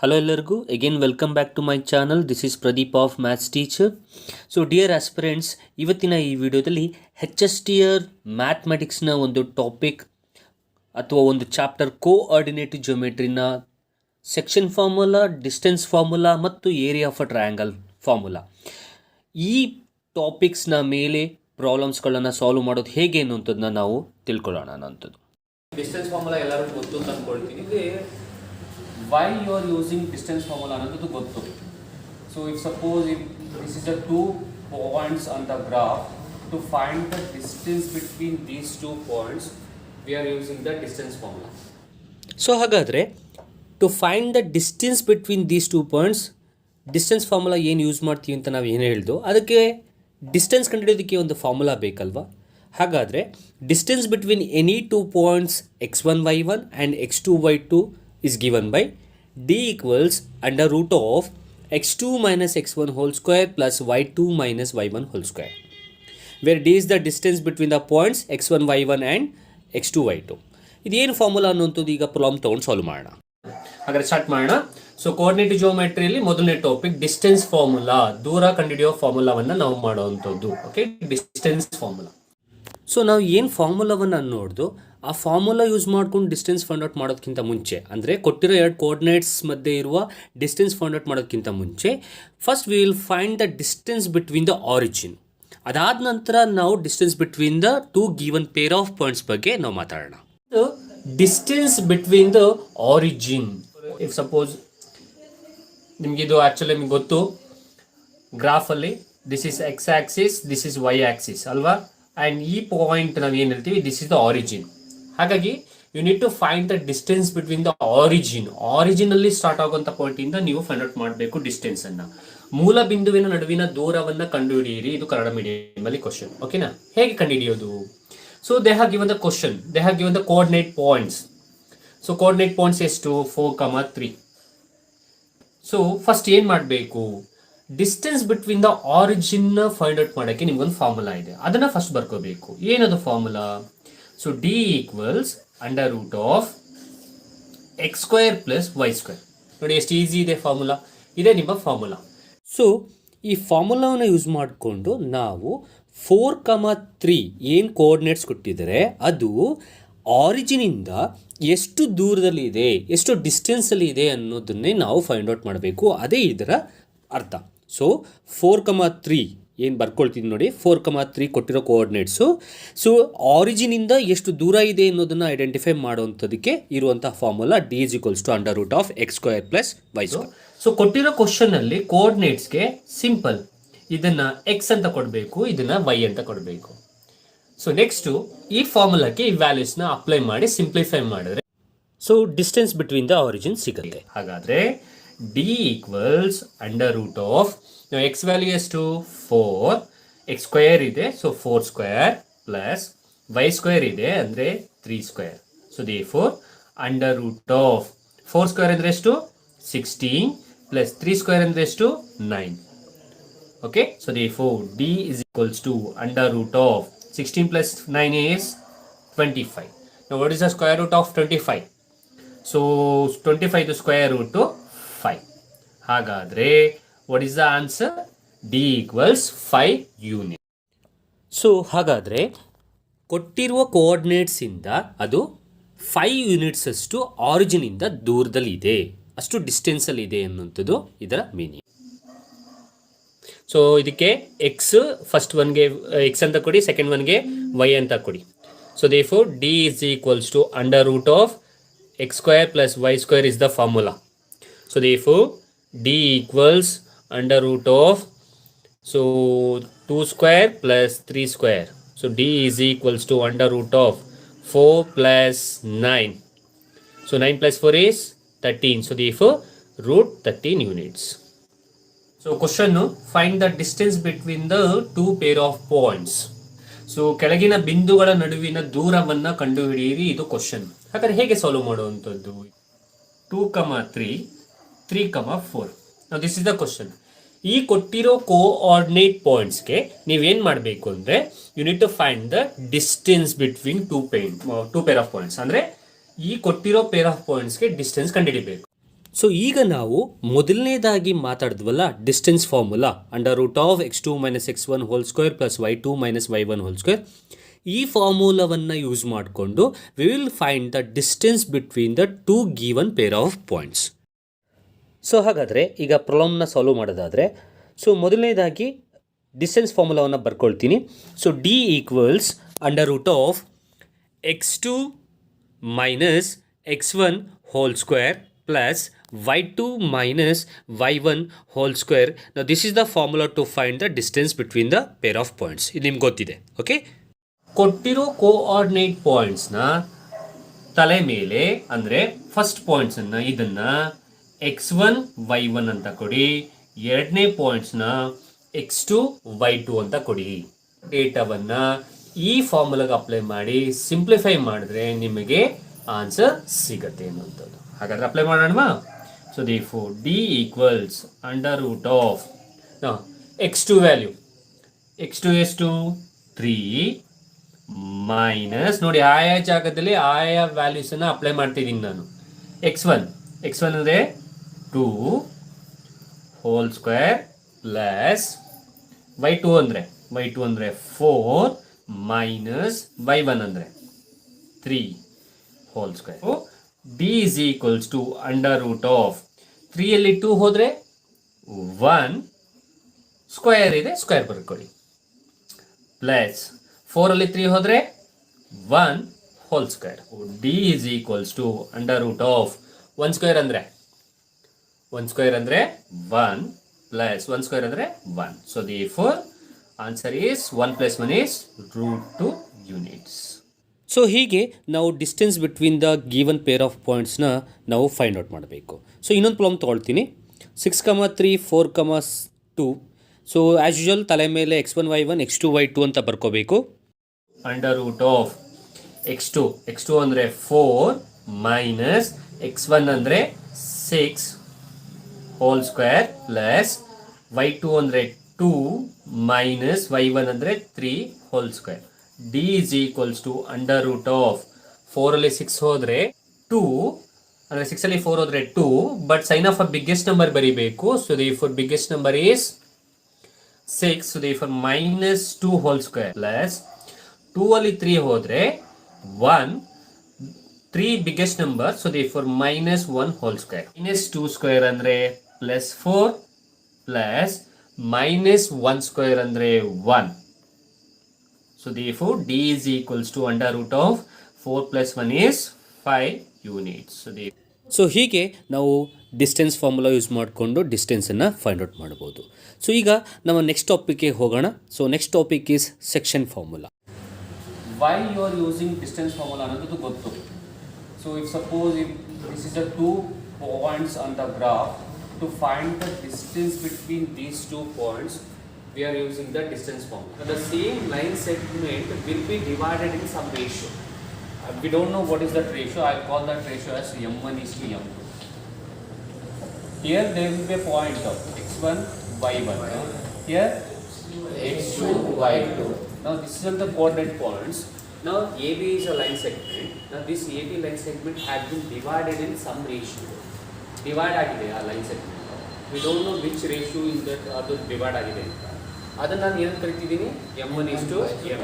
Hello ಎಲ್ಲರಿಗೂ. Again welcome back to my channel this is Pradeep of maths teacher so dear aspirants ಇವತ್ತಿನ ಈ ವಿಡಿಯೋದಲ್ಲಿ H S T R ಮ್ಯಾಥ್ಮೆಟಿಕ್ಸ್ನ ಒಂದು topic ಅಥವಾ ಒಂದು ಚಾಪ್ಟರ್ ಕೋಆರ್ಡಿನೇಟಿವ್ ಜಿಯೋಮೆಟ್ರಿನ ಸೆಕ್ಷನ್ ಫಾರ್ಮುಲಾ ಡಿಸ್ಟೆನ್ಸ್ ಫಾರ್ಮುಲಾ ಮತ್ತು area of a triangle formula ಈ ಟಾಪಿಕ್ಸ್ನ ಮೇಲೆ ಪ್ರಾಬ್ಲಮ್ಸ್ಗಳನ್ನು ಸಾಲ್ವ್ ಮಾಡೋದು ಹೇಗೆ ಅನ್ನುವಂಥದ್ದನ್ನ ನಾವು ತಿಳ್ಕೊಳ್ಳೋಣ ಅನ್ನೋಂಥದ್ದು ಡಿಸ್ಟೆನ್ಸ್ ಫಾರ್ಮುಲಾ ಎಲ್ಲರಿಗೂ ಗೊತ್ತು ಅಂದ್ಕೊಳ್ತೀನಿ why you are using distance formula ಅನ್ನೋದು ಗೊತ್ತು. So if suppose if this is the two points on the graph to find the distance between these two points we are using the distance formula so ಹಾಗಾದರೆ to find the distance between these two points distance formula ಏನು use ಮಾಡ್ತೀವಿ ಅಂತ ನಾವು ಏನು ಹೇಳ್ದು, ಅದಕ್ಕೆ distance ಕಂಡುಹಿಡಿಯೋದಕ್ಕೆ ಒಂದು formula ಬೇಕಲ್ವಾ? ಹಾಗಾದರೆ distance between any two points x one y one and x two y two is given by d equals under root of x two minus x one whole square plus y whole minus y one whole the where between the one and x two y two ಇದೇನು formula ಅನ್ನುವಂಥದ್ದು ಈಗ problem ತೊಗೊಂಡು solve ಮಾಡೋಣ. ಹಾಗಾದ್ರೆ start ಮಾಡೋಣ. So ಕೋಆರ್ಡಿನೇಟಿವ್ ಜಿಯೋಮೆಟ್ರಿಯಲ್ಲಿ ಮೊದಲನೇ topic distance formula ದೂರ ಕಂಡುಹಿಡಿಯೋ ಫಾರ್ಮುಲಾವನ್ನು ನಾವು ಮಾಡುವಂಥದ್ದು. ಓಕೆ ಡಿಸ್ಟೆನ್ಸ್ ಫಾರ್ಮುಲಾ ಸೊ ನಾವು ಏನು ಫಾರ್ಮುಲಾವನ್ನು ನೋಡ್ದು ಆ ಫಾರ್ಮುಲಾ ಯೂಸ್ ಮಾಡ್ಕೊಂಡು ಡಿಸ್ಟೆನ್ಸ್ ಫೈಂಡ್ ಔಟ್ ಮಾಡೋದಕ್ಕಿಂತ ಮುಂಚೆ, ಅಂದರೆ ಕೊಟ್ಟಿರೋ ಎರಡು ಕೋಆರ್ಡಿನೇಟ್ಸ್ ಮಧ್ಯೆ ಇರುವ ಡಿಸ್ಟೆನ್ಸ್ ಫೈಂಡ್ ಔಟ್ ಮಾಡೋದಕ್ಕಿಂತ ಮುಂಚೆ first we will find the distance between the origin ಅದಾದ ನಂತರ ನಾವು distance between the two given pair of points ಬಗ್ಗೆ ನಾವು ಮಾತಾಡೋಣ. Distance between the origin if suppose ನಿಮಗಿದು actually ನಿಮ್ಗೆ ಗೊತ್ತು ಗ್ರಾಫಲ್ಲಿ this is x axis this is y axis ಅಲ್ವಾ? And ಈ ಪಾಯಿಂಟ್ ನಾವು ಏನು ಹೇಳ್ತೀವಿ? ದಿಸ್ ಇಸ್ ದ ಆರಿಜಿನ್ ಹಾಗಾಗಿ you need to find the distance between the origin ಆರಿಜಿನಲ್ಲಿ start ಆಗುವಂಥ ಪಾಯಿಂಟಿಂದ ನೀವು ಫೈಂಡ್ ಔಟ್ ಮಾಡಬೇಕು ಡಿಸ್ಟೆನ್ಸ್ ಅನ್ನ. ಮೂಲ ಬಿಂದುವಿನ ನಡುವಿನ ದೂರವನ್ನು ಕಂಡುಹಿಡಿಯಿರಿ. ಇದು ಕನ್ನಡ ಮೀಡಿಯಮಲ್ಲಿ ಕ್ವಶನ್ ಓಕೆನಾ ಹೇಗೆ ಕಂಡುಹಿಡಿಯೋದು? So they have given the question they have given the coordinate points so coordinate points ಎಷ್ಟು? Four comma three so first ಏನು ಮಾಡಬೇಕು? Distance between the origin find out ಮಾಡೋಕ್ಕೆ ನಿಮ್ಗೊಂದು ಫಾರ್ಮುಲಾ ಇದೆ. ಅದನ್ನ ಫಸ್ಟ್ ಬರ್ಕೋಬೇಕು. ಏನದು formula so d equals under root of x square plus y square. ನೋಡಿ ಎಷ್ಟು ಈಸಿ ಇದೆ ಫಾರ್ಮುಲಾ ಇದೇ ನಿಮ್ಮ ಫಾರ್ಮುಲಾ ಸೊ ಈ ಫಾರ್ಮುಲಾವನ್ನು ಯೂಸ್ ಮಾಡಿಕೊಂಡು ನಾವು ಫೋರ್ ಕಮ ತ್ರೀ ಏನು ಕೋಆರ್ಡಿನೇಟ್ಸ್ ಕೊಟ್ಟಿದ್ದಾರೆ, ಅದು ಆರಿಜಿನಿಂದ ಎಷ್ಟು ದೂರದಲ್ಲಿ ಇದೆ, ಎಷ್ಟು ಡಿಸ್ಟೆನ್ಸಲ್ಲಿ ಇದೆ ಅನ್ನೋದನ್ನೇ ನಾವು ಫೈಂಡ್ ಔಟ್ ಮಾಡಬೇಕು. ಅದೇ ಇದರ ಅರ್ಥ. ಸೊ ಫೋರ್ ಕಮ ತ್ರೀ ಏನು ಬರ್ಕೊಳ್ತೀನಿ ನೋಡಿ ಫೋರ್ ಕಮ ತ್ರೀ ಕೊಟ್ಟಿರೋ ಕೋಆರ್ಡಿನೇಟ್ಸು ಸೊ ಆರಿಜಿನಿಂದ ಎಷ್ಟು ದೂರ ಇದೆ ಅನ್ನೋದನ್ನು ಐಡೆಂಟಿಫೈ ಮಾಡುವಂಥದ್ದಕ್ಕೆ ಇರುವಂಥ formula d is equals to under root of x square plus y square so ಕೊಟ್ಟಿರೋ ಕ್ವಶನಲ್ಲಿ ಕೋಆರ್ಡಿನೇಟ್ಸ್ಗೆ ಸಿಂಪಲ್ ಇದನ್ನ ಎಕ್ಸ್ ಅಂತ ಕೊಡಬೇಕು ಇದನ್ನ ವೈ ಅಂತ ಕೊಡಬೇಕು. ಸೊ ನೆಕ್ಸ್ಟು ಈ ಫಾರ್ಮುಲಾಕ್ಕೆ ಈ ವ್ಯಾಲ್ಯೂಸ್ನ ಅಪ್ಲೈ ಮಾಡಿ ಸಿಂಪ್ಲಿಫೈ ಮಾಡಿದ್ರೆ so distance between the origin ಸಿಗುತ್ತೆ. ಹಾಗಾದ್ರೆ d equals under root of x value ಎಷ್ಟು ಫೋರ್ ಎಕ್ಸ್ ಸ್ಕ್ವೇರ್ ಇದೆ so four square plus y square ಇದೆ ಅಂದರೆ three square so therefore under root of four square ಅಂದರೆ ಎಷ್ಟು? Sixteen plus three square ಅಂದರೆ ಎಷ್ಟು? Nine okay so therefore d is d to under root of sixteen plus 16 plus 9 five 25 now what is the square root of 25 so 25 the square root to 5 ಹಾಗಾದ್ರೆ what is the answer d equals 5 unit so ಹಾಗಾದರೆ ಕೊಟ್ಟಿರುವ ಕೋಆರ್ಡಿನೇಟ್ಸಿಂದ ಅದು five units ಅಷ್ಟು ಆರಿಜಿನಿಂದ ದೂರದಲ್ಲಿದೆ ಅಷ್ಟು ಡಿಸ್ಟೆನ್ಸಲ್ಲಿ ಇದೆ ಅನ್ನುವಂಥದ್ದು ಇದರ ಮೀನಿಂಗ್ ಸೊ ಇದಕ್ಕೆ ಎಕ್ಸ್ ಫಸ್ಟ್ ಒನ್ಗೆ ಎಕ್ಸ್ ಅಂತ ಕೊಡಿ ಸೆಕೆಂಡ್ ಒನ್ಗೆ ವೈ ಅಂತ ಕೊಡಿ. So therefore d is equals to under root of x square plus y square is the formula so therefore d equals under root of so two square plus three square so d is equals to under root of four plus nine so nine plus four is thirteen so therefore root thirteen units so question find the distance between the two pair of points so ಕೆಳಗಿನ ಬಿಂದುಗಳ ನಡುವಿನ ದೂರವನ್ನು ಕಂಡುಹಿಡಿಯಿರಿ, ಇದು question ಹಾಗಾದ್ರೆ ಹೇಗೆ solve ಮಾಡುವಂಥದ್ದು? Two comma three three comma four this is the question ಈ ಕೊಟ್ಟಿರೋ ಕೋಆರ್ಡಿನೇಟ್ ಪಾಯಿಂಟ್ಸ್ಗೆ ನೀವೇನು ಮಾಡಬೇಕು ಅಂದರೆ you need to find the distance between two pain two pair of points ಅಂದರೆ ಈ ಕೊಟ್ಟಿರೋ ಪೇರ್ ಆಫ್ ಪಾಯಿಂಟ್ಸ್ಗೆ ಡಿಸ್ಟೆನ್ಸ್ ಕಂಡುಹಿಡಿಬೇಕು. ಸೊ ಈಗ ನಾವು ಮೊದಲನೇದಾಗಿ ಮಾತಾಡಿದ್ವಲ್ಲ distance formula under root of x two minus x one whole square plus y two minus y one whole square ಈ ಫಾರ್ಮುಲಾವನ್ನು ಯೂಸ್ ಮಾಡಿಕೊಂಡು we will find the distance between the two given pair of points so ಹಾಗಾದರೆ ಈಗ ಪ್ರಾಬ್ಲಮ್ನ solve ಮಾಡೋದಾದರೆ so ಮೊದಲನೇದಾಗಿ distance ಫಾರ್ಮುಲಾವನ್ನು ಬರ್ಕೊಳ್ತೀನಿ. So d equals under root of x two minus x one whole square plus y two minus y one whole square this is the formula to find the distance between the pair of points ಇದು ನಿಮ್ಗೆ ಗೊತ್ತಿದೆ okay ಕೊಟ್ಟಿರೋ coordinate ಪಾಯಿಂಟ್ಸ್ನ ತಲೆ ಮೇಲೆ, ಅಂದರೆ first ಪಾಯಿಂಟ್ಸನ್ನು ಇದನ್ನು X one Y one ಅಂತ ಕೊಡಿ. ಎರಡನೇ ಪಾಯಿಂಟ್ಸ್ನ ಎಕ್ಸ್ ಟು ವೈ ಟು ಅಂತ ಕೊಡಿ. ಡೇಟಾವನ್ನು ಈ ಫಾರ್ಮುಲಾಗೆ ಅಪ್ಲೈ ಮಾಡಿ ಸಿಂಪ್ಲಿಫೈ ಮಾಡಿದ್ರೆ ನಿಮಗೆ ಆನ್ಸರ್ ಸಿಗತ್ತೆ ಅನ್ನುವಂಥದ್ದು. ಹಾಗಾದ್ರೆ apply ಮಾಡೋಣವಾ? So therefore d equals under root of x two value x two ಎಷ್ಟು? ತ್ರೀ ಮೈನಸ್ ನೋಡಿ, ಆಯಾ ಜಾಗದಲ್ಲಿ ಆಯಾ ವ್ಯಾಲ್ಯೂಸನ್ನು ಅಪ್ಲೈ ಮಾಡ್ತಿದ್ದೀನಿ ನಾನು. ಎಕ್ಸ್ ಒನ್ ಎಕ್ಸ್ ಒನ್ ಅಂದರೆ? Two whole square plus y two ಅಂದರೆ ವೈ ಟು ಅಂದರೆ ಫೋರ್ ಮೈನಸ್ ವೈ ಒನ್ ಅಂದರೆ three whole square. D is equals to under root of ತ್ರೀಯಲ್ಲಿ two ಹೋದರೆ ಒನ್ ಸ್ಕ್ವೇರ್ ಇದೆ ಸ್ಕ್ವೇರ್ ಬರ್ಕೊಳ್ಳಿ plus ಫೋರಲ್ಲಿ three ಹೋದರೆ one whole square d is equals to under root of one square ಅಂದರೆ one square ಅಂದರೆ one plus one square ಅಂದರೆ one so therefore answer is one plus one is root two units so ಹೀಗೆ ನಾವು distance between the given pair of ಪಾಯಿಂಟ್ಸ್ನ ನಾವು find out ಮಾಡಬೇಕು. So ಇನ್ನೊಂದು problem ತೊಗೊಳ್ತೀನಿ. Six comma three four comma two so as usual ತಲೆ ಮೇಲೆ x one y one x two y two ಅಂತ ಬರ್ಕೋಬೇಕು. Under root of x two x two ಅಂದರೆ four minus X one ಅಂದರೆ six whole square plus y two ಅಂದರೆ two minus Y one ಅಂದರೆ three whole square d is equals to under root of ಫೋರಲ್ಲಿ six ಹೋದರೆ two ಅಂದರೆ ಸಿಕ್ಸಲ್ಲಿ four ಹೋದರೆ two but sign of a biggest number ಬರೀಬೇಕು. So therefore biggest number is six so therefore minus two whole square plus two ಅಲ್ಲಿ three ಹೋದರೆ one three biggest number so therefore minus one whole square minus two square ಅಂದರೆ plus four plus minus one square ಅಂದರೆ one so therefore d is equals to under root of four plus one is five units so the so ಹೀಗೆ ನಾವು distance formula use ಮಾಡಿಕೊಂಡು ಡಿಸ್ಟೆನ್ಸನ್ನು find out ಮಾಡ್ಬೋದು. So ಈಗ ನಾವು next ಟಾಪಿಕ್ಗೆ ಹೋಗೋಣ. So next topic is section formula why you are using distance formula ಅನ್ನೋದು ಗೊತ್ತು. So if suppose if this is a two points on the graph to find the distance between these two points we are using the distance formula. The same line segment will be divided in some ratio. Uh, we don't know what is that ratio, I call that ratio as m1 is to m2. Here there will be a point of x1, y1. Here x2, y2. Now this is the coordinate points. Now AB is a line segment. Now this AB line segment has been divided in some ratio. Divide ಆಗಿದೆ ಆ line segment we don't know which ratio is that ಅದು divide ಆಗಿದೆ ಅಂತ. ಅದನ್ನು ನಾನು ಏನು ಕರಿತಿದ್ದೀನಿ? M one ಇಷ್ಟು ಎಂ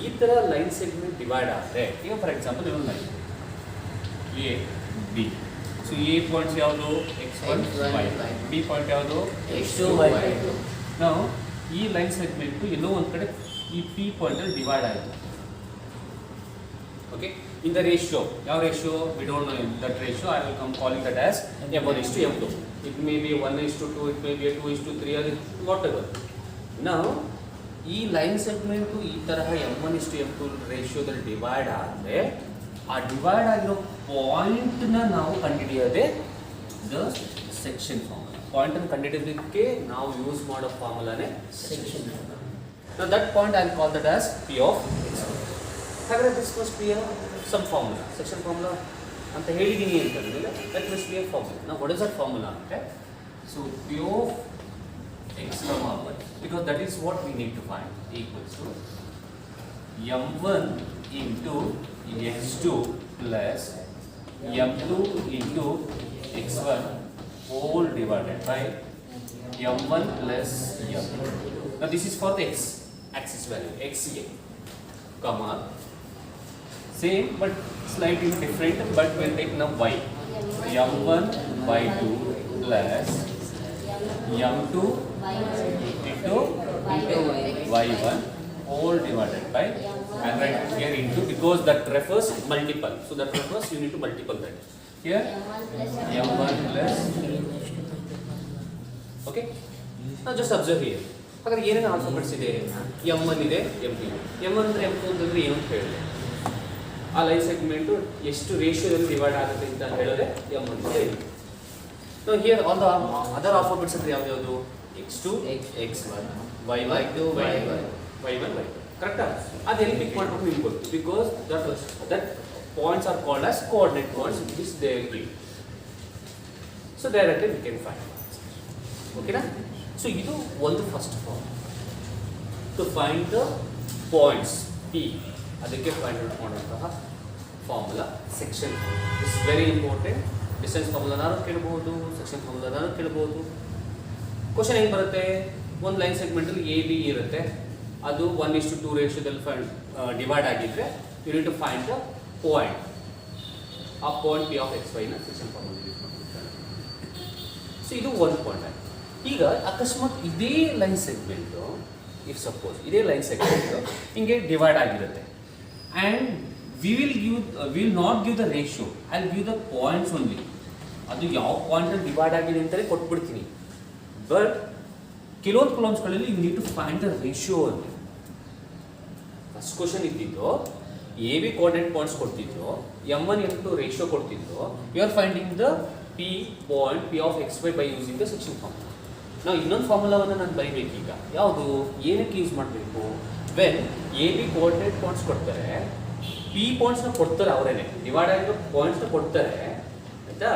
ಈ ಥರ ಲೈನ್ ಸೆಗ್ಮೆಂಟ್ ಡಿವೈಡ್ ಆದರೆ ಈಗ ಫಾರ್ ಎಕ್ಸಾಂಪಲ್ ಇನ್ನೊಂದು line A B so A points ಯಾವುದು? X one y B point ಯಾವುದು? ನಾವು ಈ ಲೈನ್ ಸೆಗ್ಮೆಂಟು ಎಲ್ಲೋ ಒಂದು ಕಡೆ ಈ ಪಿ ಪಾಯಿಂಟಲ್ಲಿ ಡಿವೈಡ್ ಆಯಿತು. ಓಕೆ ರೇಷಿಯೋ ಯಾವ ratio we don't know that ratio I will come calling that as m one is to m two it may be one is to two two it may be two is to three whatever ನಾವು ಈ line segment ಈ ತರಹ m one ಇಷ್ಟು m two ರೇಷಿಯೋದಲ್ಲಿ divide ಆದರೆ, ಆ divide ಆಗಿರೋ ಪಾಯಿಂಟ್ನ ನಾವು ಕಂಡುಹಿಡಿಯೋದೇ ದ ಸೆಕ್ಷನ್ ಫಾರ್ಮುಲಾ ಪಾಯಿಂಟನ್ನು ಕಂಡುಹಿಡಿಯೋದಕ್ಕೆ ನಾವು ಯೂಸ್ ಮಾಡೋ ಫಾರ್ಮುಲಾನೇ section Now that point I'll call that as P x. ಹಾಗಾದ್ರೆ this must be some formula section formula ಅಂತ ಹೇಳಿದ್ದೀನಿ ಅಂತಂದ್ರೆ that must be a formula ನಾವು ವಾಟ್ ಇಸ್ ದಟ್ ಫಾರ್ಮುಲಾ ಅಂದರೆ so P of x comma one because that is what we need to find equals to m one into x two plus m two into x1 whole divided by m1 plus m. Now this is for the x axis value, xa, comma, same but slightly different, but we'll take now y. m1 y2 plus m2 into y1 whole divided by and write it here into because that refers multiple. So that refers you need to multiple that. Here m1 plus okay. Now just observe here. ಹಾಗಾದ್ರೆ ಏನೇನು alphabets ಇದೆ M one ಇದೆ M two M one M two ಅಂತಂದ್ರೆ ಏನು ಅಂತ ಹೇಳಿದೆ ಆ line segment ಎಷ್ಟು ರೇಷಿಯೋದಲ್ಲಿ ಡಿವೈಡ್ ಆಗುತ್ತೆ ಅಂತ ಹೇಳಿದ್ರೆ ಎಂ ಒನ್ ಹೇಳಿ. ನಾವು here all the other alphabets ಅಂದ್ರೆ ಯಾವ್ದು ಯಾವುದು? X two x one y y two y one y one y ಕರೆಕ್ಟಾ ಅದು ಎಲ್ಲಿ ಪಿಕ್ ಮಾಡ್ಬೇಕು ನಿಮ್ಗೆ ಗೊತ್ತು? Because that that points are called as coordinate points this they give so directly we can find ಓಕೆನಾ ಸೊ ಇದು ಒಂದು first form to find the points P ಅದಕ್ಕೆ ಫೈಂಡ್ ಔಟ್ ಮಾಡುವಂತಹ formula section is very important distance ಫಾರ್ಮುಲಾನಾರು ಕೇಳ್ಬೋದು section ಫಾರ್ಮುಲಾನಾರು ಕೇಳ್ಬೋದು. Question ಏನು ಬರುತ್ತೆ? ಒಂದು ಲೈನ್ ಸೆಗ್ಮೆಂಟಲ್ಲಿ ಎ ಬಿ ಇರುತ್ತೆ. ಅದು ಒನ್ ಇಷ್ಟು ಟೂ ರೇಷಿಯೋದಲ್ಲಿ ಫೈಂಡ್ ಡಿವೈಡ್ ಆಗಿದ್ರೆ you need to find the point ಆ ಪಾಯಿಂಟ್ ಪಿ ಆಫ್ ಎಕ್ಸ್ ವೈನ ಸೆಕ್ಷನ್ ಫಾರ್ಮುಲಾ ಯೂಸ್ ಮಾಡ್ತಾರೆ ಸೊ ಇದು ಒಂದು ಪಾಯಿಂಟ್ ಆಯ್ತು. ಈಗ ಅಕಸ್ಮಾತ್ ಇದೇ ಲೈನ್ ಸೆಗ್ಮೆಂಟು ಇಫ್ ಸಪೋಸ್ ಇದೇ ಲೈನ್ ಸೆಗ್ಮೆಂಟು ಹಿಂಗೆ ಡಿವೈಡ್ ಆಗಿರುತ್ತೆ. And we will we will not give the ratio. I'll give the points only. ಅದು ಯಾವ ಪಾಯಿಂಟಲ್ಲಿ ಡಿವೈಡ್ ಆಗಿದೆ ಅಂತಲೇ ಕೊಟ್ಬಿಡ್ತೀನಿ. ಬಟ್ ಕೆಲವೊಂದು ಪ್ರಾಬ್ಲಮ್ಸ್ಗಳಲ್ಲಿ you need to find the ratio ಅಂತ ಫಸ್ಟ್ ಕ್ವಶನ್ ಇದ್ದಿದ್ದು ಎ ಬಿ ಕೋಆರ್ಡಿನೇಟ್ ಪಾಯಿಂಟ್ಸ್ ಕೊಡ್ತಿದ್ರು m one m two ratio ಕೊಡ್ತಿದ್ರು you are finding the P point P of x y by using the section formula ನಾವು ಇನ್ನೊಂದು ಫಾರ್ಮುಲಾವನ್ನು ನಾನು ಬರೀಬೇಕೀಗ. ಯಾವುದು? ಏನಕ್ಕೆ ಯೂಸ್ ಮಾಡಬೇಕು? When A B coordinate points ಕೊಡ್ತಾರೆ ಪಿ ಪಾಯಿಂಟ್ಸ್ನ ಕೊಡ್ತಾರೆ ಅವರೇನೆ. ಡಿವೈಡ್ ಆಗಿರೋ ಪಾಯಿಂಟ್ಸ್ನ ಕೊಡ್ತಾರೆ, ಆಯಿತಾ?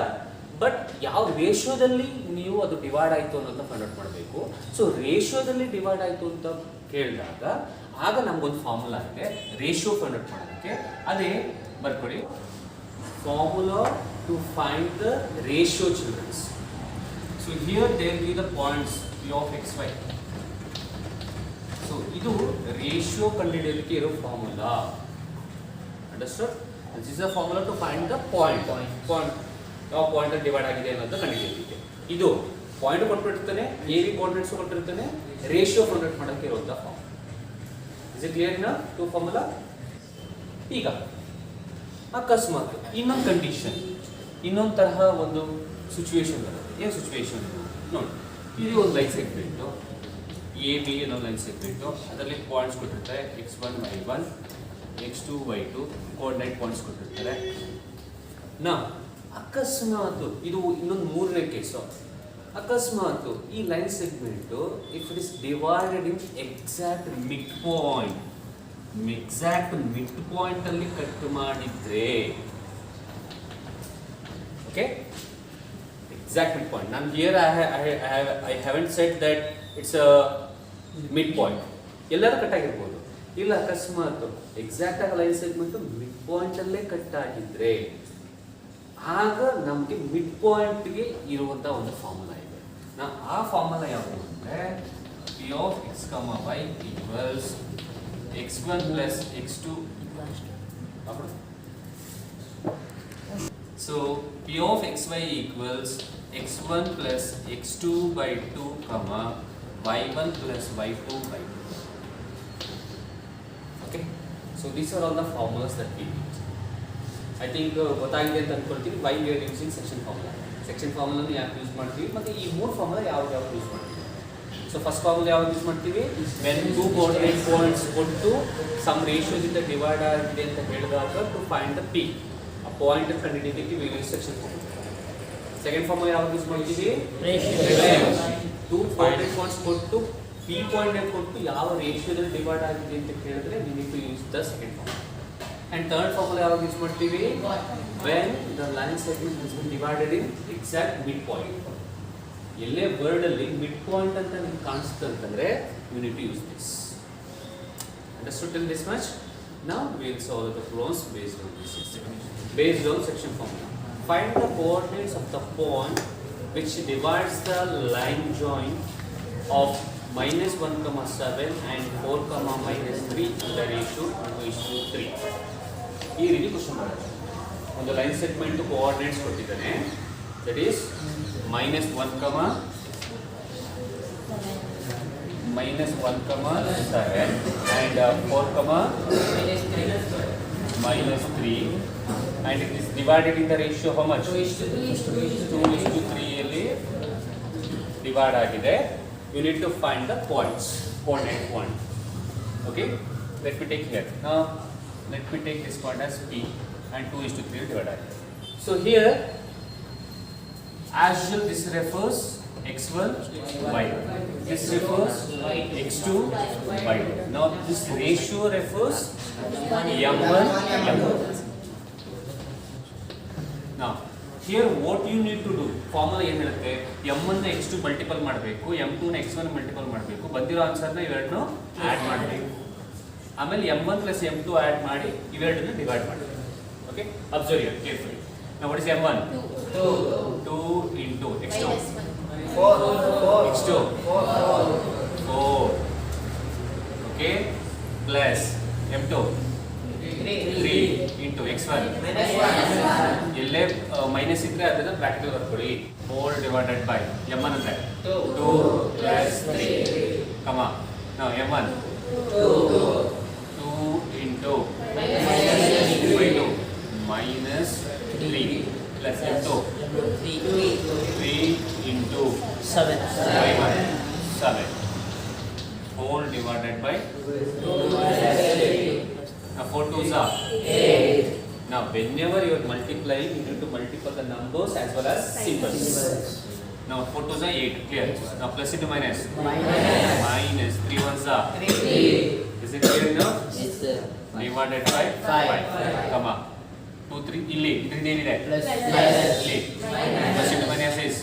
ಬಟ್ ಯಾವ ರೇಷಿಯೋದಲ್ಲಿ ನೀವು ಅದು ಡಿವೈಡ್ ಆಯಿತು ಅನ್ನೋದನ್ನ ಫೈಂಡ್ ಔಟ್ ಮಾಡಬೇಕು. ಸೊ ರೇಷಿಯೋದಲ್ಲಿ ಡಿವೈಡ್ ಆಯಿತು ಅಂತ ಕೇಳಿದಾಗ, ಆಗ ನಮಗೊಂದು ಫಾರ್ಮುಲಾ ಇದೆ. ರೇಷಿಯೋ ಫೈಂಡ್ ಔಟ್ ಮಾಡೋದಕ್ಕೆ. ಅದೇ ಬರ್ಕೊಡಿ formula to find the ratio childrens so here there be the points P of x y so ಇದು ರೇಷಿಯೋ ಕಂಡುಹಿಡಿಯೋದಕ್ಕೆ ಇರೋ formula understood this is a formula to find the point point ಯಾವ point divide ಆಗಿದೆ ಅನ್ನೋದು ಕಂಡುಹಿಡಿಯೋದಕ್ಕೆ. ಇದು point ಕೊಟ್ಬಿಟ್ಟಿರ್ತಾನೆ ಏರಿ ವಿ ಕೋಆರ್ಡಿನೇಟ್ಸ್ ಕೊಟ್ಟಿರ್ತಾನೆ ರೇಷಿಯೋ ಕಾಂಟ್ಯಾಕ್ಟ್ ಮಾಡೋಕ್ಕೆ ಇರುವಂಥ ಫಾರ್ಮ್ ಇಸ್ ಇಟ್ ಕ್ಲಿಯರ್ ನಾ ಟು ಫಾರ್ಮುಲಾ ಈಗ ಅಕಸ್ಮಾತ್ ಇನ್ನೊಂದು ಕಂಡೀಷನ್ ಇನ್ನೊಂದು ತರಹ ಒಂದು ಸಿಚುವೇಶನ್ ಬರುತ್ತೆ. ಏನು ಸಿಚುವೇಶನ್ ನೋಡಿ ಇದು ಒಂದು ಲೈಫ್ ಸೆಗ್ಮೆಂಟು ಎ ಬಿ ಅನ್ನೋ ಲೈನ್ ಸೆಗ್ಮೆಂಟು ಅದರಲ್ಲಿ ಪಾಯಿಂಟ್ಸ್ ಕೊಟ್ಟಿರ್ತಾರೆ. X one y one x two y two coordinate points ಕೊಟ್ಟಿರ್ತಾರೆ. ನಾ ಅಕಸ್ಮಾತ್ ಇದು ಇನ್ನೊಂದು ಮೂರನೇ ಕೇಸು ಅಕಸ್ಮಾತ್ ಈ line segment if it is divided in exact mid point exact mid ಪಾಯಿಂಟಲ್ಲಿ cut ಮಾಡಿದ್ರೆ ಓಕೆ ಎಕ್ಸಾಕ್ಟ್ ಮಿಡ್ ಪಾಯಿಂಟ್ ನಾನು here I haven't set that it's a mid point ಎಲ್ಲರೂ ಕಟ್ ಆಗಿರ್ಬೋದು. ಇಲ್ಲ, ಅಕಸ್ಮಾತ್ ಎಕ್ಸಾಕ್ಟ್ ಆಗಿ ಲೈನ್ ಸೆಗ್ಮೆಂಟ್ ಮಿಡ್ ಪಾಯಿಂಟ್ ಅಲ್ಲೇ cut ಆಗಿದ್ರೆ, ಆಗ ನಮಗೆ ಮಿಡ್ ಪಾಯಿಂಟ್ಗೆ ಇರುವಂತಹ ಒಂದು ಫಾರ್ಮುಲಾ ಇದೆ. ನಾ ಆ ಫಾರ್ಮುಲಾ ಯಾವುದು ಅಂದ್ರೆ P of x comma y equals x one plus x two so P of x y equals x one plus x two by two comma y one plus y two by two okay so these are all the formulas that we use I think ಗೊತ್ತಾಗಿದೆ ಅಂತ ಅನ್ಕೊಳ್ತೀನಿ. Why we are using section formula section ಫಾರ್ಮುಲಾನ ಯಾಕೆ use ಮಾಡ್ತೀವಿ? ಮತ್ತು ಈ ಮೂರು formula ಯಾವ್ದು ಯಾವ್ದು ಯೂಸ್ ಮಾಡ್ತೀವಿ? ಸೊ ಫಸ್ಟ್ ಫಾರ್ಮುಲಾ ಯಾವ್ದು ಯೂಸ್ ಮಾಡ್ತೀವಿ? ವೆನ್ ಟೂ ಕೋಆರ್ಡಿನೇಟ್ ಪಾಯಿಂಟ್ಸ್ ಕೊಟ್ಟು ಸಮ್ ರೇಷಿಯೋದಿಂದ ಡಿವೈಡ್ ಆಗಿದೆ ಅಂತ ಹೇಳಿದಾಗ ಟು ಫೈಂಡ್ ದ ಪಿ ಆ point ಕಂಡುಹಿಡಿಯೋದಕ್ಕೆ we use section formula second formula ಯಾವ್ದು ಯೂಸ್ ಮಾಡ್ತೀವಿ? ಟೂ ಕೋಆರ್ಡಿನೇಟ್ ಪಾಯಿಂಟ್ಸ್ ಕೊಟ್ಟು ಪಿ ಪಾಯಿಂಟ್ ಕೊಟ್ಟು ಯಾವ ರೇಷಿಯೋದಲ್ಲಿ ಡಿವೈಡ್ ಆಗಿದೆ ಅಂತ ಕೇಳಿದ್ರೆ we need to use the second formula and third formula ಯಾವಾಗ ಯೂಸ್ ಮಾಡ್ತೀವಿ? When the line segment is been divided in exact mid point ಎಲ್ಲೇ ವರ್ಡಲ್ಲಿ ಮಿಡ್ ಪಾಯಿಂಟ್ ಅಂತ ನಿಮ್ಗೆ ಕಾಣಿಸುತ್ತೆ ಅಂತಂದರೆ you need to use this understood in this much ನಾವು will solve the problems based on this based on section formula Find the coordinates of the point which divides the line joint of minus 1 comma 7 and 4 comma minus 3 in the ratio 2 is to 3. ಈ ರೀತಿ question ಮಾಡೋದು ಒಂದು line segment coordinates ಕೊಟ್ಟಿದ್ದಾನೆ that is minus one comma minus 1 comma 7 and four 4 comma minus 3 and it is divided in the ratio how much 2 is to 3 ಅಲ್ಲಿ divide ಆಗಿದೆ you need to find the points coordinate point okay let me take here now let me take this point as p and 2 is to 3 divided ಆಗಿದೆ so here as usual this refers x1 y1 this refers x2 y2 now this ratio refers m1 m2 now here what you need to do formula ಏನು ಹೇಳುತ್ತೆ? M one x two multiple ಮಾಡಬೇಕು m two ನ x one multiple ಮಾಡಬೇಕು. ಬಂದಿರೋ ಆನ್ಸರ್ನ ಇವೆರಡನ್ನು add ಮಾಡಬೇಕು ಆಮೇಲೆ m one plus m two add ಮಾಡಿ ಇವೆರಡನ್ನು ಡಿವೈಡ್ ಮಾಡಬೇಕು ಓಕೆ ಅಬ್ಸರ್ವ್ ಯರ್ ಕೇರ್ಫುಲಿ ನಾವು what is m one two into x two x two four okay plus m two three into x one ಎಲ್ಲೇ minus ಇದ್ರೆ ಅದನ್ನ bracket ಬರ್ಕೊಳ್ಳಿ four divided by m one ಅಂದ್ರೆ two plus three comma ನಾವು m one two into by two minus three plus m two three into Seven. By one seven four divided by Now four twos are? eight. Now whenever you are multiplying, you need to multiply the numbers as well as symbols. Now four twos are eight. Clear. Now plus into minus. Minus three ones are. Is it clear enough? Yes, sir. Divided by Five. five. Come on. Two three. ಇಲ್ಲಿ ಇದರಿಂದ ಏನಿದೆ Plus ಇಲ್ಲಿ plus into minus is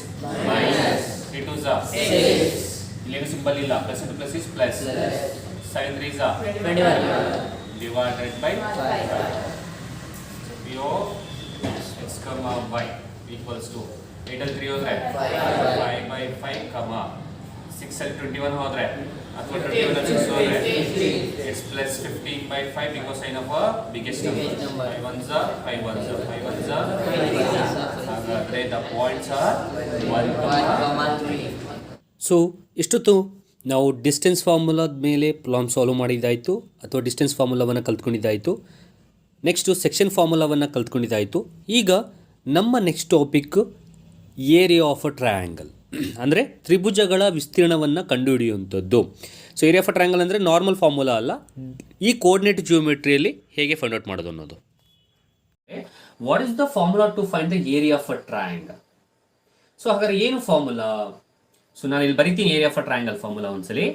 minus three twos are six. ಇಲ್ಲೇನು symbol ಇಲ್ಲ plus into plus is plus Plus seven threes are twenty-one. divided by Five. 5. P of x comma y equals to 8 ಅಲ್ಲಿ 3 ಹೋದ್ರೆ Five. 5 by 5 comma 6 ಅಲ್ಲಿ 21 ಹೋದ್ರೆ ಅಥವಾ 21 ಅಲ್ಲಿ 6 ಹೋದ್ರೆ x plus 15 by 5 because sign of a biggest number Biggest 5 ones are 5 ones are 5 ones are Yes, ಹಾಗಾದ್ರೆ the points are 1 One comma comma three. So ಇಷ್ಟೊತ್ತು ನಾವು ಡಿಸ್ಟೆನ್ಸ್ ಫಾರ್ಮುಲಾದ ಮೇಲೆ ಪ್ರಾಬ್ಲಮ್ ಸಾಲ್ವ್ ಮಾಡಿದ್ದಾಯಿತು ಅಥವಾ ಡಿಸ್ಟೆನ್ಸ್ ಫಾರ್ಮುಲಾವನ್ನು ಕಲ್ತ್ಕೊಂಡಿದ್ದಾಯಿತು ನೆಕ್ಸ್ಟು ಸೆಕ್ಷನ್ ಫಾರ್ಮುಲಾವನ್ನು ಕಲ್ತ್ಕೊಂಡಿದ್ದಾಯಿತು. ಈಗ ನಮ್ಮ next topic area of a triangle ಅಂದರೆ ತ್ರಿಭುಜಗಳ ವಿಸ್ತೀರ್ಣವನ್ನು ಕಂಡುಹಿಡಿಯುವಂಥದ್ದು. So area of a triangle ಅಂದರೆ ನಾರ್ಮಲ್ ಫಾರ್ಮುಲಾ ಅಲ್ಲ. ಈ ಕೋಆರ್ಡಿನೇಟ್ ಜಿಯೋಮೆಟ್ರಿಯಲ್ಲಿ ಹೇಗೆ ಫೈಂಡ್ ಔಟ್ ಮಾಡೋದು ಅನ್ನೋದು. What is the formula to find the area of a triangle so ಹಾಗಾದ್ರೆ ಏನು ಫಾರ್ಮುಲಾ ಸೊ ನಾನು ಇಲ್ಲಿ ಬರಿತೀನಿ area of a triangle formula ಒಂದ್ಸಲಿ.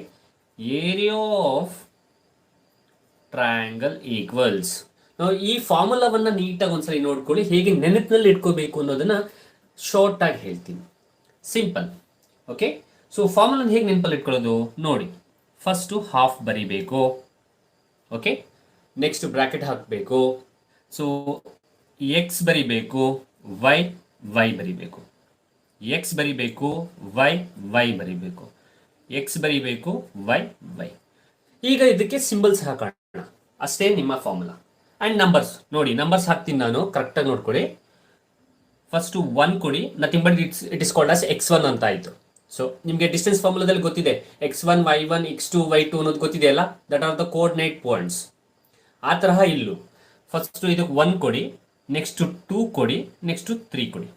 ಏರಿಯಾ ಆಫ್ ಟ್ರಯಾಂಗಲ್ ಈಕ್ವಲ್ಸ್ ಈ ಫಾರ್ಮುಲಾವನ್ನ ನೀಟಾಗಿ ಒಂದ್ಸರಿ ನೋಡ್ಕೊಳ್ಳಿ, ಹೇಗೆ ನೆನಪಿನಲ್ಲಿ ಇಟ್ಕೋಬೇಕು ಅನ್ನೋದನ್ನ ಶಾರ್ಟ್ ಆಗಿ ಹೇಳ್ತೀನಿ. ಸಿಂಪಲ್ ಓಕೆ ಸೊ ಫಾರ್ಮುಲಾ ಹೇಗೆ ನೆನಪಲ್ಲಿ ಇಟ್ಕೊಳ್ಳೋದು? ನೋಡಿ ಫಸ್ಟು ಹಾಫ್ ಬರಿಬೇಕು ಓಕೆ ನೆಕ್ಸ್ಟ್ ಬ್ರಾಕೆಟ್ ಹಾಕಬೇಕು. ಸೊ ಎಕ್ಸ್ ಬರಿಬೇಕು ವೈ ವೈ ಬರಿಬೇಕು. ಎಕ್ಸ್ ಬರಿಬೇಕು ವೈ ವೈ ಬರಿಬೇಕು. ಎಕ್ಸ್ ಬರಿಬೇಕು ವೈ ವೈ ಈಗ ಇದಕ್ಕೆ ಸಿಂಬಲ್ಸ್ ಹಾಕೋಣ. ಅಷ್ಟೇ ನಿಮ್ಮ ಫಾರ್ಮುಲಾ ಆ್ಯಂಡ್ ನಂಬರ್ಸ್ ನೋಡಿ ನಂಬರ್ಸ್ ಹಾಕ್ತೀನಿ ನಾನು. ಕರೆಕ್ಟಾಗಿ ನೋಡ್ಕೊಳ್ಳಿ. ಫಸ್ಟು ಒನ್ ಕೊಡಿ. Nothing but it's it is called as x one ಅಂತ ಆಯಿತು. ಸೊ ನಿಮಗೆ ಡಿಸ್ಟೆನ್ಸ್ ಫಾರ್ಮುಲಾದಲ್ಲಿ ಗೊತ್ತಿದೆ. X one y one x two y two ಅನ್ನೋದು ಗೊತ್ತಿದೆಯಲ್ಲ that are the coordinate points ಆ ತರಹ ಇಲ್ಲೂ. ಫಸ್ಟು ಇದಕ್ಕೆ ಒನ್ ಕೊಡಿ. ನೆಕ್ಸ್ಟು ಟೂ ಕೊಡಿ. ನೆಕ್ಸ್ಟು ತ್ರೀ ಕೊಡಿ.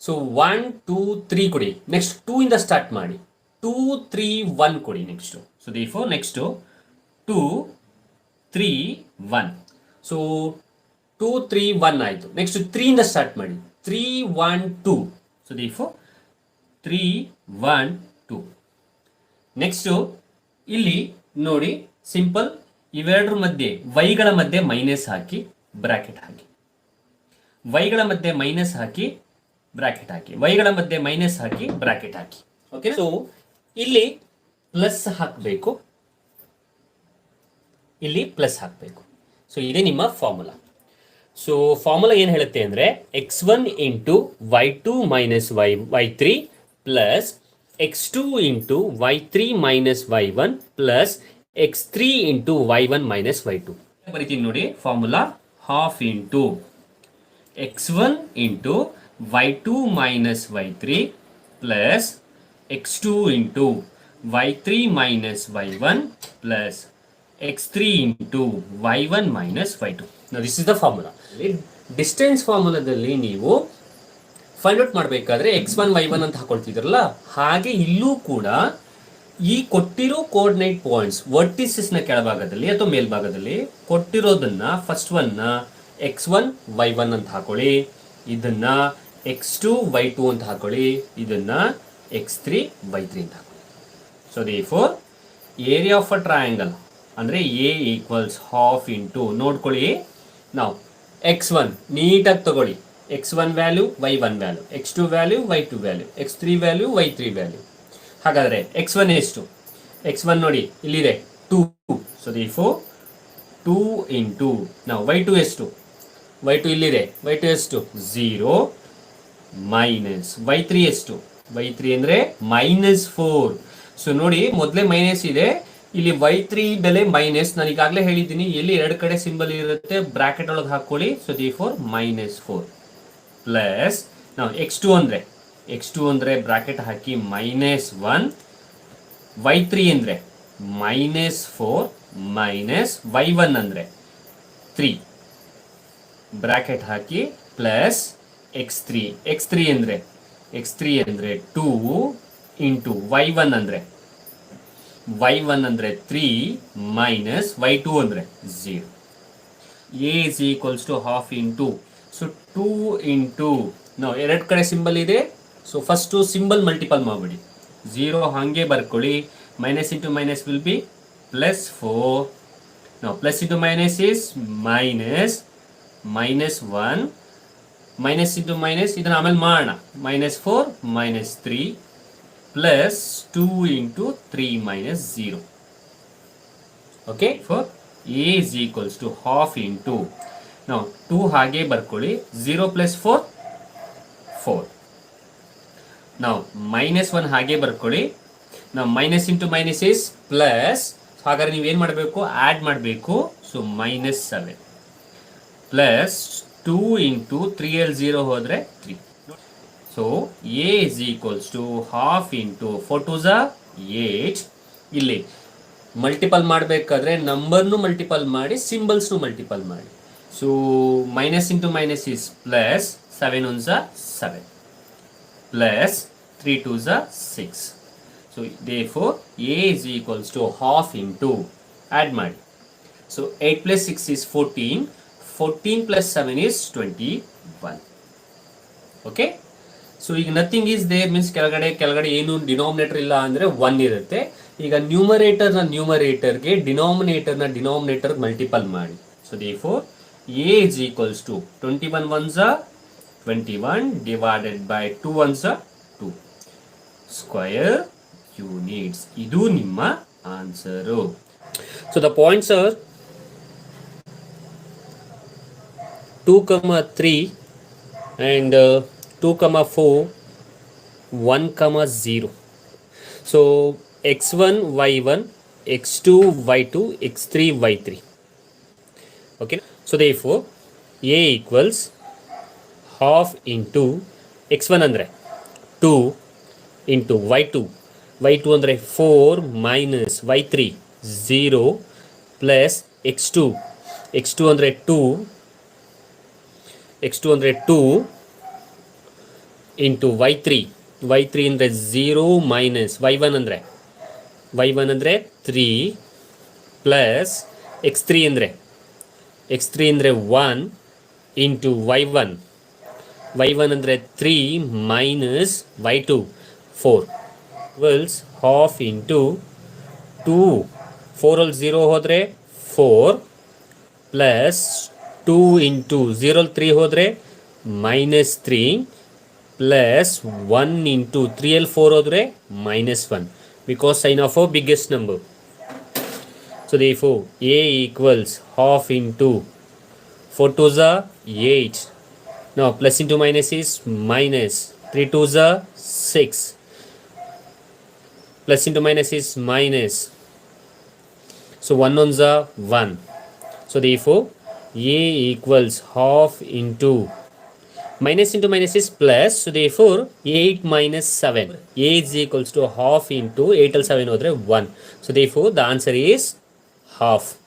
ಸೊ ಒನ್ ಟೂ ತ್ರೀ ಕೊಡಿ. ನೆಕ್ಸ್ಟ್ ಟೂ ಇಂದ ಸ್ಟಾರ್ಟ್ ಮಾಡಿ. ಟೂ ತ್ರೀ ಒನ್ ಕೊಡಿ next so therefore next two three one so two three one ಆಯಿತು. ನೆಕ್ಸ್ಟ್ ತ್ರೀಯಿಂದ ಸ್ಟಾರ್ಟ್ ಮಾಡಿ. Three one two so therefore three one two next ಇಲ್ಲಿ ನೋಡಿ simple ಇವೆರಡರ ಮಧ್ಯೆ ವೈಗಳ ಮಧ್ಯೆ ಮೈನಸ್ ಹಾಕಿ ಬ್ರಾಕೆಟ್ ಹಾಕಿ. ವೈಗಳ ಮಧ್ಯೆ ಮೈನಸ್ ಹಾಕಿ ಬ್ರಾಕೆಟ್ ಹಾಕಿ. ವೈಗಳ ಮಧ್ಯೆ ಮೈನಸ್ ಹಾಕಿ ಬ್ರಾಕೆಟ್ ಹಾಕಿ. ಓಕೆ ಸೊ ಇಲ್ಲಿ ಪ್ಲಸ್ ಹಾಕಬೇಕು. ಇಲ್ಲಿ ಪ್ಲಸ್ ಹಾಕಬೇಕು. ಸೊ ಇದೇ ನಿಮ್ಮ ಫಾರ್ಮುಲಾ ಸೊ ಫಾರ್ಮುಲಾ ಏನು ಹೇಳುತ್ತೆ ಅಂದರೆ x one into y two minus y y three plus x two into y three minus y one plus x three into y one minus y two ಬರಿತೀನಿ ನೋಡಿ formula half into x one into y two minus y three plus x two into y three minus y one plus x three into y one minus this is the formula distance ಫಾರ್ಮುಲಾದಲ್ಲಿ ನೀವು find out ಮಾಡಬೇಕಾದ್ರೆ X one Y one ಅಂತ ಹಾಕೊಳ್ತಿದ್ರಲ್ಲ? ಹಾಗೆ ಇಲ್ಲೂ ಕೂಡ ಈ ಕೊಟ್ಟಿರೋ coordinate points ವರ್ಟಿಸಸ್ನ ಕೆಳಭಾಗದಲ್ಲಿ ಅಥವಾ ಮೇಲ್ಭಾಗದಲ್ಲಿ ಕೊಟ್ಟಿರೋದನ್ನ ಫಸ್ಟ್ ಒನ್ನ ಎಕ್ಸ್ ಒನ್ ವೈ ಒನ್ ಅಂತ ಹಾಕೊಳ್ಳಿ. ಇದನ್ನ ಎಕ್ಸ್ ಟು ವೈ ಟು ಅಂತ ಹಾಕೊಳ್ಳಿ. ಇದನ್ನ ಎಕ್ಸ್ ತ್ರೀ ವೈ ತ್ರೀ ಅಂತ ಹಾಕೊಳ್ಳಿ. So therefore area of a triangle ಅಂದರೆ ಎ ಈಕ್ವಲ್ಸ್ ಹಾಫ್ ಇಂಟು ನೋಡ್ಕೊಳ್ಳಿ. ನಾವು ಎಕ್ಸ್ ಒನ್ ನೀಟಾಗಿ ತಗೊಳ್ಳಿ. X one value y one value x two value y two value x three value y three value ಹಾಗಾದರೆ X one ಎಷ್ಟು? X one ನೋಡಿ, ಇಲ್ಲಿದೆ two so therefore two into ನಾವು Y two ಎಷ್ಟು? Y two ಇಲ್ಲಿದೆ. Y two ಎಷ್ಟು? Zero minus Y three ಎಷ್ಟು? Y three ಅಂದರೆ ಮೈನಸ್ ಫೋರ್ ಸೊ ನೋಡಿ, ಮೊದಲೇ ಮೈನಸ್ ಇದೆ. ಇಲ್ಲಿ ವೈ ತ್ರೀ ಬೆಲೆ ಮೈನಸ್ ನಾನು ಈಗಾಗಲೇ ಹೇಳಿದ್ದೀನಿ, ಎಲ್ಲಿ ಎರಡು ಕಡೆ ಸಿಂಬಲ್ ಇರುತ್ತೆ ಬ್ರಾಕೆಟ್ ಒಳಗೆ ಹಾಕೊಳ್ಳಿ. So the four minus four plus ನಾವು ಎಕ್ಸ್ ಟು ಅಂದರೆ ಎಕ್ಸ್ ಟು ಅಂದರೆ ಬ್ರಾಕೆಟ್ ಹಾಕಿ ಮೈನಸ್ ಒನ್ ವೈ ತ್ರೀ ಅಂದರೆ minus four minus y one ಅಂದರೆ ತ್ರೀ ಬ್ರಾಕೆಟ್ ಹಾಕಿ plus x three x three ಅಂದರೆ ಎಕ್ಸ್ ತ್ರೀ ಅಂದರೆ ಟೂ ಇಂಟು ವೈ ಒನ್ ಅಂದರೆ y one ಅಂದರೆ ತ್ರೀ ಮೈನಸ್ ವೈ ಟೂ ಅಂದರೆ zero A is equals to half into so two into ನಾವು ಎರಡು ಕಡೆ symbol ಇದೆ ಸೊ ಫಸ್ಟು ಸಿಂಬಲ್ ಮಲ್ಟಿಪಲ್ ಮಾಡಿಬಿಡಿ. ಝೀರೋ ಹಾಗೆ ಬರ್ಕೊಳ್ಳಿ minus into minus will be plus four ನಾವು plus into minus is minus minus one minus into minus ಇದನ್ನು ಆಮೇಲೆ ಮಾಡೋಣ. Minus four minus three plus two into three minus zero okay four A is equals to half into ನಾವು two ಹಾಗೆ ಬರ್ಕೊಳ್ಳಿ. Zero plus four four ನಾವು minus one ಹಾಗೆ ಬರ್ಕೊಳ್ಳಿ. ನಾವು minus into minus is plus ಹಾಗಾದ್ರೆ ನೀವೇನು ಮಾಡಬೇಕು? ಆ್ಯಡ್ ಮಾಡಬೇಕು. So minus seven plus two into three L zero ಹೋದರೆ so A is equals to half into four to the eight ಇಲ್ಲಿ ಮಲ್ಟಿಪಲ್ ಮಾಡಬೇಕಾದ್ರೆ ನಂಬರ್ನು ಮಲ್ಟಿಪಲ್ ಮಾಡಿ ಸಿಂಬಲ್ಸ್ನು ಮಲ್ಟಿಪಲ್ ಮಾಡಿ. So minus into minus is plus seven one the seven plus three to the six so therefore A is equals to half into add ಮಾಡಿ. So eight plus six is fourteen fourteen plus seven is twenty one okay so ಈಗ nothing is there means ಕೆಳಗಡೆ ಕೆಳಗಡೆ ಏನು denominator ಇಲ್ಲ ಅಂದರೆ one ಇರುತ್ತೆ. ಈಗ ನ್ಯೂಮರೇಟರ್ನ ನ್ಯೂಮರೇಟರ್ಗೆ ಡಿನಾಮಿನೇಟರ್ನ ಡಿನಾಮಿನೇಟರ್ ಮಲ್ಟಿಪಲ್ ಮಾಡಿ so therefore A is equals to twenty one one is twenty one divided by two is two square units ಇದು ನಿಮ್ಮ answer so the points are two comma three and two comma four one comma zero so x one y one x two y two x three y three okay so therefore A equals half into x one ಅಂದರೆ two into y two y two ಅಂದರೆ four minus y three zero plus x two x two ಅಂದರೆ two x two ಅಂದರೆ two into y three y three ಅಂದರೆ zero minus Y one ಅಂದರೆ. Y one ಅಂದರೆ three plus X three ಅಂದರೆ. X three ಅಂದರೆ one into y one y one ಅಂದರೆ three minus y two four ವಲ್ಸ್ half into two ಫೋರಲ್ಲಿ zero ಹೋದರೆ four plus two into ಝೀರೋಲ್ three ಹೋದರೆ minus three plus 1 into 3L 4 odre minus 1 because sine of four biggest number. So therefore A equals half into 4 to the 8. Now plus into minus is minus 3 to the 6. Plus into minus is minus. So 1 on the 1. So therefore A equals half into minus into minus is plus. So therefore 8 minus 7. A is equals to half into 8 7 over 1. So therefore the answer is half.